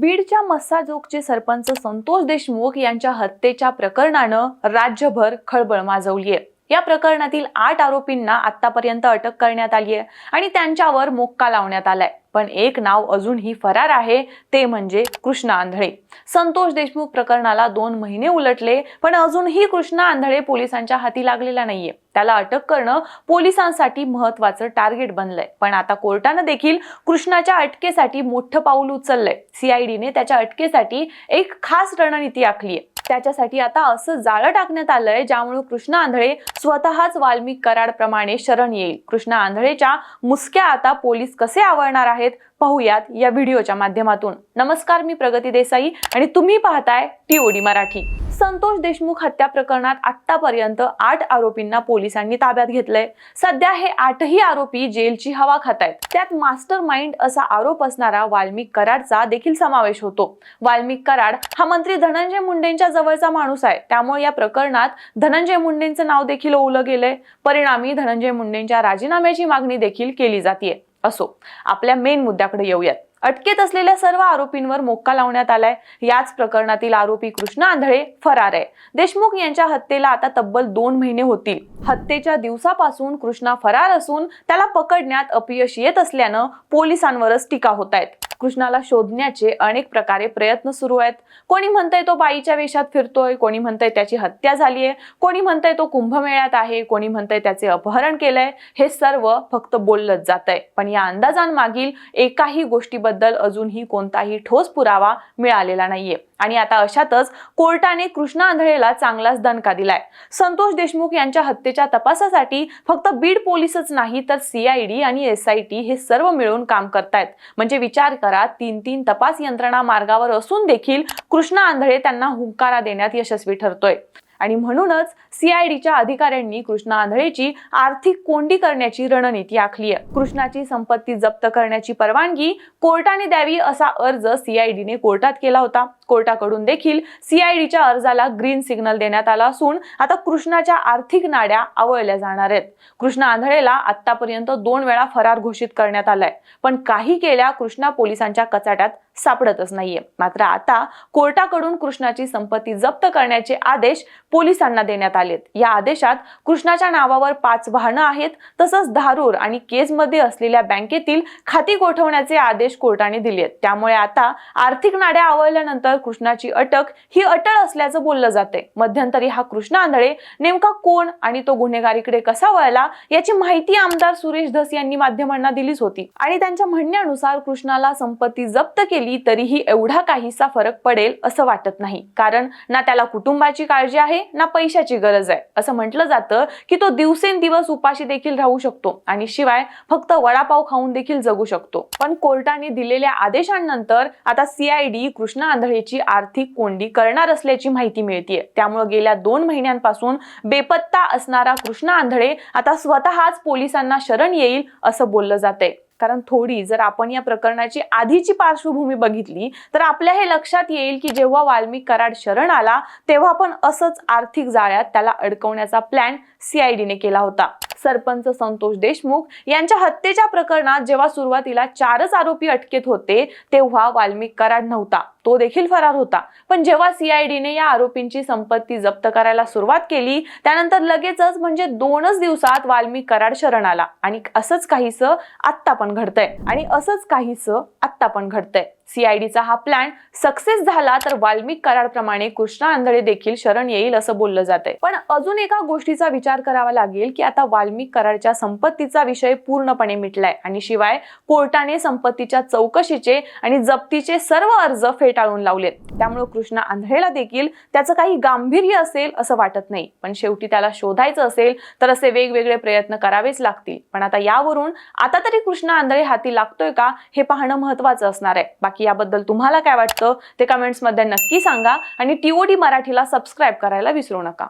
बीडच्या मस्साजोगचे सरपंच संतोष देशमुख यांच्या हत्येच्या प्रकरणानं राज्यभर खळबळ माजवली आहे या प्रकरणातील आठ आरोपींना आतापर्यंत अटक करण्यात आली आहे आणि त्यांच्यावर मोक्का लावण्यात आलाय. पण एक नाव अजूनही फरार आहे ते म्हणजे कृष्णा आंधळे. संतोष देशमुख प्रकरणाला दोन महिने उलटले पण अजूनही कृष्णा आंधळे पोलिसांच्या हाती लागलेला नाहीये. त्याला अटक करणं पोलिसांसाठी महत्वाचं टार्गेट बनलंय. पण आता कोर्टानं देखील कृष्णाच्या अटकेसाठी मोठं पाऊल उचललंय. सीआयडीने त्याच्या अटकेसाठी एक खास रणनीती आखली आहे. त्याच्यासाठी आता असं जाळं टाकण्यात आलंय ज्यामुळे कृष्णा आंधळे स्वतःच वाल्मिक कराडप्रमाणे शरण येईल. कृष्णा आंधळेच्या मुसक्या आता पोलीस कसे आवळणार आहेत? पाहूयात या व्हिडिओच्या माध्यमातून. नमस्कार मी प्रगती देसाई आणि तुम्ही पाहताय टीओडी मराठी. संतोष देशमुख हत्या प्रकरणात आतापर्यंत आठ आरोपींना पोलिसांनी ताब्यात घेतलंय. सध्या हे आठही आरोपी जेलची हवा खात आहेत त्यात मास्टर माइंड असा आरोप असणारा वाल्मिक कराडचा देखील समावेश होतो. वाल्मिक कराड हा मंत्री धनंजय मुंडेंच्या जवळचा माणूस आहे. त्यामुळे या प्रकरणात धनंजय मुंडेंचं नाव देखील ओवलं गेलंय. परिणामी धनंजय मुंडेंच्या राजीनाम्याची मागणी देखील केली जाते असो आपल्या मेन मुद्द्याकडे येऊयात. अटकेत असलेल्या सर्व आरोपींवर मोक्का लावण्यात आलाय. याच प्रकरणातील आरोपी कृष्णा आंधळे फरार आहे. देशमुख यांच्या हत्येला आता तब्बल दोन महिने होतील. हत्येच्या दिवसापासून कृष्णा फरार असून त्याला पकडण्यात अपयश येत असल्यानं पोलिसांवरच टीका होत आहेत. कृष्णाला शोधण्याचे अनेक प्रकारे प्रयत्न सुरू आहेत. कोणी म्हणतंय तो बाईच्या वेशात फिरतोय कोणी म्हणतंय त्याची हत्या झालीये कोणी म्हणतंय तो कुंभमेळ्यात आहे कोणी म्हणतंय त्याचे अपहरण केलंय हे सर्व फक्त बोललंच जात आहे पण या अंदाजांमागील एकाही गोष्टीबद्दल अजूनही कोणताही ठोस पुरावा मिळालेला नाहीये. आणि आता अशातच कोर्टाने कृष्णा आंधळेला चांगलाच दणका दिलाय. संतोष देशमुख यांच्या हत्येच्या तपासासाठी फक्त बीड पोलीसच नाही तर सीआयडी आणि एसआयटी हे सर्व मिळून काम करतायत. म्हणजे विचार करा तीन तीन तपास यंत्रणा मार्गावर असून देखील कृष्णा आंधळे त्यांना हुंकारा देण्यात यशस्वी ठरतोय. आणि म्हणूनच सीआयडीच्या अधिकाऱ्यांनी कृष्णा आंधळेची आर्थिक कोंडी करण्याची रणनीती आखली आहे. कृष्णाची संपत्ती जप्त करण्याची परवानगी कोर्टाने द्यावी असा अर्ज सीआयडीने कोर्टात केला होता. कोर्टाकडून देखील सीआयडीच्या अर्जाला ग्रीन सिग्नल देण्यात आला असून आता कृष्णाच्या आर्थिक नाड्या आवळल्या जाणार आहेत. कृष्णा आंधळेला आतापर्यंत दोन वेळा फरार घोषित करण्यात आलाय. पण काही केल्या कृष्णा पोलिसांच्या कचाट्यात सापडतच नाहीये. मात्र आता कोर्टाकडून कृष्णाची संपत्ती जप्त करण्याचे आदेश पोलिसांना देण्यात आलेत. या आदेशात कृष्णाच्या नावावर पाच वाहनं आहेत तसंच धारूर आणि केजमध्ये असलेल्या बँकेतील खाती गोठवण्याचे आदेश कोर्टाने दिलेत. त्यामुळे आता आर्थिक नाड्या आवळल्यानंतर कृष्णाची अटक ही अटळ असल्याचं बोललं जाते मध्यंतरी हा कृष्णा आंधळे नेमका कोण आणि तो गुन्हेगारीकडे कसा वळला याची माहिती आमदार सुरेश धस यांनी माध्यमांना दिलीच होती. आणि त्यांच्या म्हणण्यानुसार कृष्णाला संपत्ती जप्त केली तरीही एवढा काहीसा फरक पडेल असं वाटत नाही. कारण ना त्याला कुटुंबाची काळजी आहे ना पैशाची गरज आहे. असं म्हटलं जातं की तो दिवसेंदिवस उपाशी देखील राहू शकतो आणि शिवाय फक्त वडापाव खाऊन देखील जगू शकतो. पण कोर्टाने दिलेल्या आदेशांनंतर आता सीआयडी कृष्णा आंधळेची आर्थिक कोंडी करणार असल्याची माहिती मिळते त्यामुळे गेल्या दोन महिन्यांपासून बेपत्ता असणारा कृष्णा आंधळे आता स्वतःच पोलिसांना शरण येईल असं बोललं जातंय. कारण थोडी जर आपण या प्रकरणाची आधीची पार्श्वभूमी बघितली तर आपल्या हे लक्षात येईल की जेव्हा वाल्मिक कराड शरण आला तेव्हा पण असंच आर्थिक जाळ्यात त्याला अडकवण्याचा प्लॅन सीआयडीने केला होता. सरपंच संतोष देशमुख यांच्या हत्येच्या प्रकरणात जेव्हा सुरुवातीला चारच आरोपी अटकेत होते तेव्हा वाल्मिक कराड नव्हता. तो देखील फरार होता. पण जेव्हा सीआयडीने या आरोपींची संपत्ती जप्त करायला सुरुवात केली त्यानंतर लगेचच म्हणजे दोनच दिवसात वाल्मी कराड शरण आला. आणि असंच काहीस आत्ता पण घडतंय. आणि असंच काहीस आत्ता पण घडतंय. सीआयडीचा हा प्लॅन सक्सेस झाला तर वाल्मिक कराडप्रमाणे कृष्णा आंधळे देखील शरण येईल असं बोललं जातंय. पण अजून एका गोष्टीचा विचार करावा लागेल की आता वाल्मिक कराडच्या संपत्तीचा विषय पूर्णपणे मिटलाय. आणि शिवाय कोर्टाने संपत्तीच्या चौकशीचे आणि जप्तीचे सर्व अर्ज टाळून लावलेत. त्यामुळे कृष्णा आंधळेला देखील त्याचं काही गांभीर्य असेल असं वाटत नाही. पण शेवटी त्याला शोधायचं असेल तर असे वेगवेगळे प्रयत्न करावेच लागतील. पण आता यावरून आता तरी कृष्णा आंधळे हाती लागतोय का हे पाहणं महत्वाचं असणार आहे. बाकी याबद्दल तुम्हाला काय वाटतं ते कमेंट्समध्ये नक्की सांगा आणि टीओडी मराठीला सबस्क्राईब करायला विसरू नका.